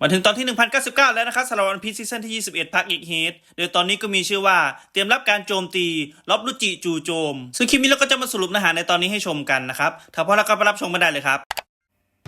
มาถึงตอนที่ 1099 แล้วนะครับสำหรับวันพีซีซั่นที่ 21 พักอีกเฮดโดยตอนนี้ก็มีชื่อว่าเตรียมรับการโจมตีลบลุจิจูโจม ซึ่งคลิปนี้เราก็จะมาสรุปเนื้อหาในตอนนี้ให้ชมกันนะครับ ถ้าพอมแล้วก็ไปรับชมกันได้เลยครับ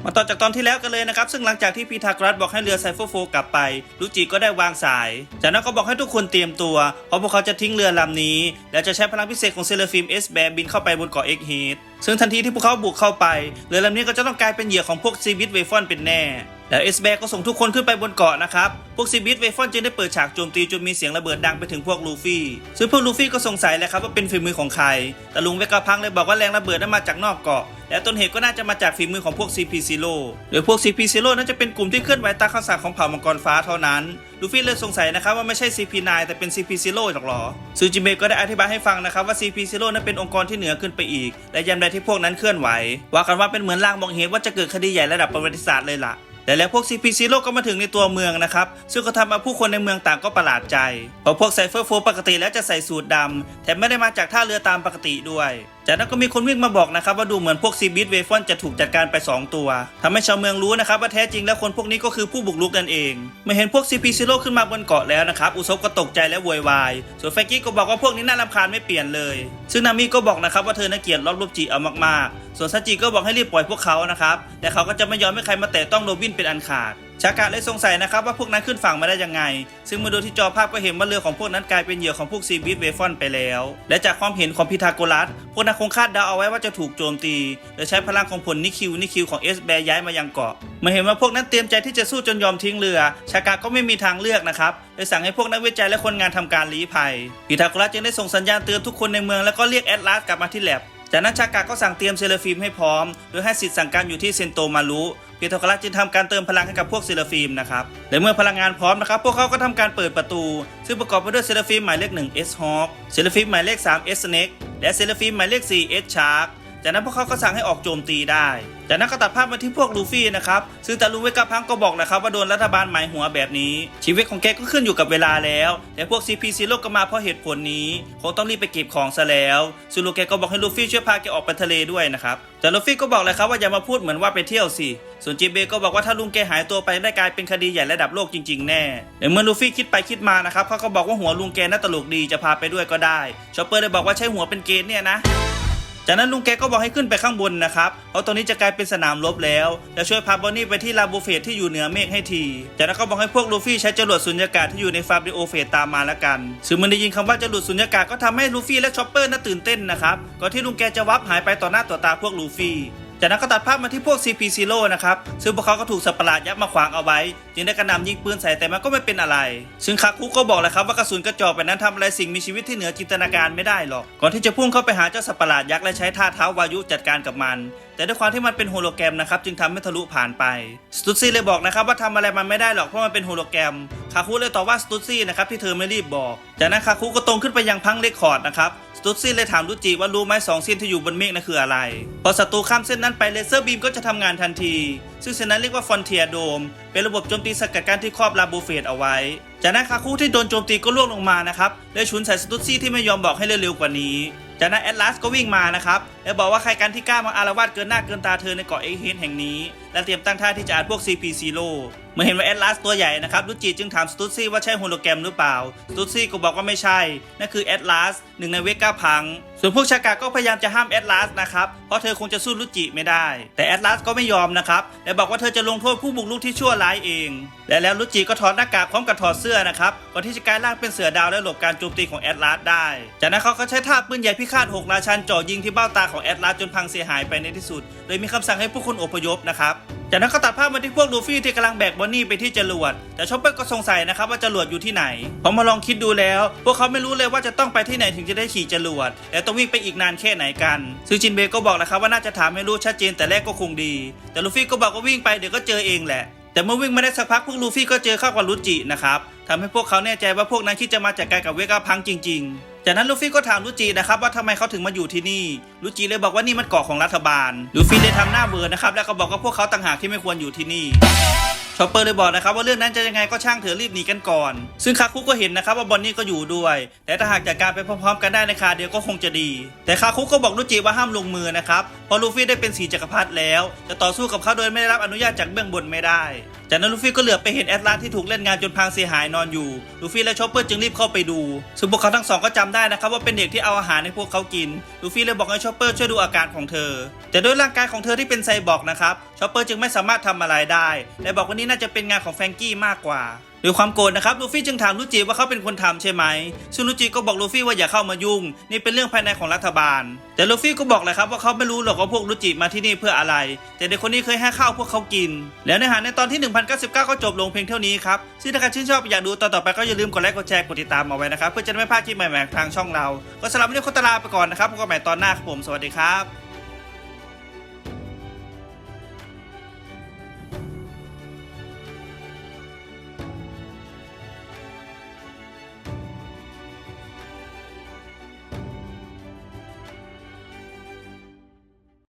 มาต่อจากตอนที่แล้วกันเลยนะครับ ซึ่งหลังจากที่พีทากรัสบอกให้เรือไซเฟโฟกลับไปลุจิก็ได้วางสาย จากนั้นก็บอกให้ทุกคนเตรียมตัว เพราะพวกเขาจะทิ้งเรือลำนี้ และจะใช้พลังพิเศษของเซเลฟิมเอสแบบินเข้าไปบนเกาะเอ็กเฮดซึ่งทันทีที่พวกเขาบุกเข้าไป เรือลำนี้ก็จะต้องกลายเป็นเหยื่อของพวกซีบิทเวฟอนเป็นแน่แล้วเอสแบก็ส่งทุกคนขึ้นไปบนเกาะนะครับ พวกซีบิทเวฟอนจึงได้เปิดฉากโจมตีจนมีเสียงระเบิดดังไปถึงพวกลูฟี่ ซึ่งพวกลูฟี่ก็สงสัยแหละครับว่าเป็นฝีมือของใคร แต่ลุงเวกาพังเลยบอกว่าแรงระเบิดนั้นมาจากนอกเกาะ และต้นเหตุก็น่าจะมาจากฝีมือของพวก CP Zero โดยพวก CP Zero นั้นจะเป็นกลุ่มที่เคลื่อนไหวตามคำสั่งของเผ่ามังกรฟ้าเท่านั้นลูฟี่เลยสงสัยนะครับว่าไม่ใช่ CP9 แต่เป็น CP0 หรอกหรอซูจิเมะก็ได้อธิบายให้ฟังนะครับว่า CP0 นั้นเป็นองค์กรที่เหนือขึ้นไปอีก และยามใดที่พวกนั้นเคลื่อนไหว ว่ากันว่าเป็นเหมือนลางบอกเหตุว่าจะเกิดคดีใหญ่ระดับประวัติศาสตร์เลยล่ะ แต่แล้วพวก CP Zero ก็มาถึงในตัวเมืองนะครับ ซึ่งก็ทำเอาผู้คนในเมืองต่างก็ประหลาดใจ เพราะพวกไซเฟอร์โฟปกติแล้วจะใส่สูทดำแถมไม่ได้มาจากท่าเรือตามปกติด้วย จากนั้นก็มีคนวิ่งมาบอกนะครับว่าดูเหมือนพวกซีบิทเวฟอนจะถูกจัดการไป 2 ตัวทำให้ชาวเมืองรู้นะครับว่าแท้จริงแล้วคนพวกนี้ก็คือผู้บุกรุกนั่นเองเมื่อเห็นพวก CP Zero ขึ้นมาบนเกาะแล้วนะครับอุซบก็ตกใจและโวยวายส่วนแฟกกี้ก็บอกว่าพวกนี้น่ารำคาญไม่เปลี่ยนเลย ซึ่งนามิก็บอกนะครับว่าเธอน่าเกลียดลอบรูปจีเอามากๆ ส่วนซาจิก็บอกให้รีบปล่อยพวกเขานะครับ แต่เขาก็จะไม่ยอมให้ใครมาแตะต้องโรบินเป็นอันขาด ชากะเลยสงสัยนะครับว่าพวกนั้นขึ้นฝั่งมาได้ยังไง ซึ่งเมื่อดูที่จอภาพก็เห็นว่าเรือของพวกนั้นกลายเป็นเหยื่อของพวกซีบิทเวฟอนไปแล้ว และจากความเห็นของพีทาโกรัส พวกนั้นคงคาดเดาเอาไว้ว่าจะถูกโจมตี โดยใช้พลังของผลนิคิวนิคิวของเอสแบรย้ายมายังเกาะเมื่อเห็นว่าพวกนั้นเตรียมใจที่จะสู้จนยอมทิ้งเรือ ชากะก็ไม่มีทางเลือกนะครับเลยสั่งให้พวกนักวิจัยและคนงานทำการลี้ภัยพีทาโกรัสจึงได้ส่งสัญญาณเตือนทุกคนในเมืองแล้วก็เรียกแอดลาสกลับมาที่แลบ จากนั้นชากาก็สั่งเตรียมเซเลฟิมให้พร้อม โดยให้สิทธิ์สั่งการอยู่ที่เซนโตมารุพีทากรัสจึงทำการเติมพลังให้กับพวกเซเลฟิมนะครับ และเมื่อพลังงานพร้อมนะครับ พวกเขาก็ทำการเปิดประตู ซึ่งประกอบไปด้วยเซเลฟิมหมายเลข1 S Hawk เซเลฟิมหมายเลข3 S Snake และเซเลฟิมหมายเลข4 S Shark จากนั้นพวกเขาก็สั่งให้ออกโจมตีได้ จากนั้นก็ตัดภาพมาที่พวกลูฟี่นะครับซึ่งแต่ลูเวกาพังก็บอกนะครับว่าโดนรัฐบาลหมายหัวแบบนี้ ชีวิตของแกก็ขึ้นอยู่กับเวลาแล้ว แต่พวก CP ซีโร่ก็มาเพราะเหตุผลนี้คงต้องรีบไปเก็บของซะแล้วซึ่งลูกแกก็บอกให้ลูฟี่ช่วยพาแกออกไปทะเลด้วยนะครับแต่ลูฟี่ก็บอกเลยครับว่าอย่ามาพูดเหมือนว่าไปเที่ยวสิส่วนจิเบก็บอกว่าถ้าลุงแกหายตัวไปได้กลายเป็นคดีใหญ่ระดับโลกจริงๆแน่แต่เมื่อลูฟี่คิดไปคิดมานะครับเขาก็บอกว่าหัวลุงแกน่าตลกดีจะพาไปด้วยก็ได้ชอปเปอร์เลยบอกว่าใช้หัวเป็นเกณฑ์เนี่ยนะ จากนั้นลุงแกก็บอกให้ขึ้นไปข้างบนนะครับเพราะตรงนี้จะกลายเป็นสนามรบแล้วจะช่วยพาบอนนี่ไปที่ลาบูเฟตที่อยู่เหนือเมฆให้ที จากนั้นก็บอกให้พวกลูฟี่ใช้จรวดสุญญากาศที่อยู่ในฟาบริโอเฟตตามมาแล้วกันซึ่งมันได้ยินคำว่าจรวดสุญญากาศก็ทำให้ลูฟี่และชอปเปอร์น่าตื่นเต้นนะครับก่อนที่ลุงแกจะวับหายไปต่อหน้าต่อตาพวกลูฟี่ จากนั้นก็ตัดภาพมาที่พวก CP Zero นะครับ ซึ่งพวกเขาก็ถูกสัตว์ประหลาดยักษ์มาขวางเอาไว้ จึงได้กระหน่ำยิงปืนใส่แต่มันก็ไม่เป็นอะไร ซึ่งคาคุก็บอกเลยครับว่ากระสุนกระจอกแบบนั้นทำอะไรสิ่งมีชีวิตที่เหนือจินตนาการไม่ได้หรอก ก่อนที่จะพุ่งเข้าไปหาเจ้าสัตว์ประหลาดยักษ์และใช้ท่าเท้าวายุจัดการกับมัน แต่ด้วยความที่มันเป็นโฮโลแกรมนะครับจึงทำให้ทะลุผ่านไป สตุตซี่เลยบอกนะครับว่าทำอะไรมันไม่ได้หรอกเพราะมันเป็นโฮโลแกรม คาคุเลยตอบว่าสตุตซี่นะครับที่เธอไม่รีบบอก จากนั้นคาคุก็ตรงขึ้นไปยังพังเลคคอร์ดนะครับสตุตซี่เลยถามรุจิว่ารู้ไหมสองเส้นที่อยู่บนเมฆนั่นคืออะไร พอศัตรูข้ามเส้นนั้นไปเลเซอร์บีมก็จะทำงานทันที ซึ่งเส้นนั้นเรียกว่าฟอนเทียโดม เป็นระบบโจมตีสกัดกั้นที่ครอบลาบูเฟตเอาไว้ จากนั้นคาคุที่โดนโจมตีก็ล่วงลงมานะครับได้ชุนใส่สตุตซี่ที่ไม่ยอมบอกให้เร็วๆกว่านี้จากนั้นแอตลาสก็วิ่งมานะครับและบอกว่าใครกันที่กล้ามาอารวาสเกินหน้าเกินตาเธอในเกาะเอเฮนแห่งนี้ และเตรียมตั้งท่าที่จะอาจพวก CP Zero เมื่อเห็นว่าแอตลาสตัวใหญ่นะครับลุจิจึงถามสตุตซี่ว่าใช่โฮโลแกรมหรือเปล่าสตุตซี่ก็บอกว่าไม่ใช่ นั่นคือแอตลาสหนึ่งในเวก้าพัง ส่วนพวกชากาก็พยายามจะห้ามแอตลาสนะครับ เพราะเธอคงจะสู้ลุจิไม่ได้ แต่แอตลาสก็ไม่ยอมนะครับและบอกว่าเธอจะลงโทษผู้บุกรุกที่ชั่วร้ายเอง และแล้วลุจิก็ถอดหน้ากากพร้อมกับถอดเสื้อนะครับก่อนที่จะกลายร่างเป็นเสือดาวและหลบการโจมตีของแอตลาสได้ จากนั้นเขาก็ใช้ท่าปืนใหญ่พิฆาตหกราชันจ่อยิงที่เบ้าตาของแอตลาสจนพังเสียหายไปในที่สุดเลยมีคำสั่งให้ผู้คนอพยพนะครับ จากนั้นก็ตัดภาพมาที่พวกลูฟี่ที่กำลังแบกบอนนี่ไปที่จรวด แต่ชอปเปอร์ก็สงสัยนะครับว่าจรวดอยู่ที่ไหนพอมาลองคิดดูแล้ว พวกเขาไม่รู้เลยว่าจะต้องไปที่ไหนถึงจะได้ขี่จรวด และต้องวิ่งไปอีกนานแค่ไหนกัน ซึ่งจินเบย์ก็บอกนะครับว่าน่าจะถามให้รู้ชัดเจนแต่แรกก็คงดี แต่ลูฟี่ก็บอกว่าวิ่งไปเดี๋ยวก็เจอเองแหละ แต่เมื่อวิ่งมาได้สักพักพวกลูฟี่ก็เจอเข้ากับรุจินะครับทำให้พวกเขาแน่ใจว่าพวกนั้นคิดจะมาจัดการกับเวก้าพังจริง ๆ จากนั้นลูฟี่ก็ถามลูจินะครับว่าทำไมเขาถึงมาอยู่ที่นี่ลูจิเลยบอกว่านี่มันเกาะของรัฐบาลลูฟี่เลยทำหน้าเบื่อนะครับแล้วก็บอกว่าพวกเขาต่างหากที่ไม่ควรอยู่ที่นี่ชอปเปอร์เลยบอกนะครับว่าเรื่องนั้นจะยังไงก็ช่างเถอะรีบหนีกันก่อน ซึ่งคาคุก็เห็นนะครับว่าบอนนี่ก็อยู่ด้วย แต่ถ้าหากจัดการไปพร้อมๆ กันได้ในคาเดียวก็คงจะดี แต่คาคุก็บอกลูจิว่าห้ามลงมือนะครับเพราะลูฟี่ได้เป็นสีจักรพรรดิแล้ว จะต่อสู้กับเขาโดยไม่ได้รับอนุญาตจากเบื้องบนไม่ได้ จากนั้นลูฟี่ก็เหลือบไปเห็นแอตลาสที่ถูกเล่นงานจนพังเสียหายนอนอยู่ ลูฟี่และชอปเปอร์จึงรีบเข้าไปดู ซึ่งพวกเขาทั้งสองก็จำได้นะครับว่าเป็นเด็กที่เอาอาหารให้พวกเขากิน ลูฟี่เลยบอกให้ชอปเปอร์ช่วยดูอาการของเธอ แต่ด้วยร่างกายของเธอที่เป็นไซบอร์กนะครับ ชอปเปอร์จึงไม่สามารถทำอะไรได้ และบอกว่านี่น่าจะเป็นงานของแฟรงกี้มากกว่า ด้วยความโกรธนะครับลูฟี่จึงถามลูจิว่าเขาเป็นคนทำใช่ไหมซึ่งลูจิก็บอกลูฟี่ว่าอย่าเข้ามายุ่ง นี่เป็นเรื่องภายในของรัฐบาล แต่ลูฟี่ก็บอกเลยครับว่าเขาไม่รู้หรอกว่าพวกลูจิมาที่นี่เพื่ออะไร แต่เด็กคนนี้เคยให้ข้าวพวกเขากิน แล้วในอหาในตอนที่ 1099 ก็จบลงเพียงเท่านี้ครับซึ่งถ้าใครชื่นชอบอยากดูตอนต่อไปก็อย่าลืมกดไลค์กดแชร์กดติดตามเอาไว้นะครับเพื่อจะได้ไม่พลาดคลิปใหม่ๆทางช่องเรา ก็สำหรับวันนี้ขอตวลาไปก่อนนะครับพบกันใหม่ตอนหน้าครับผมสวัสดีครับ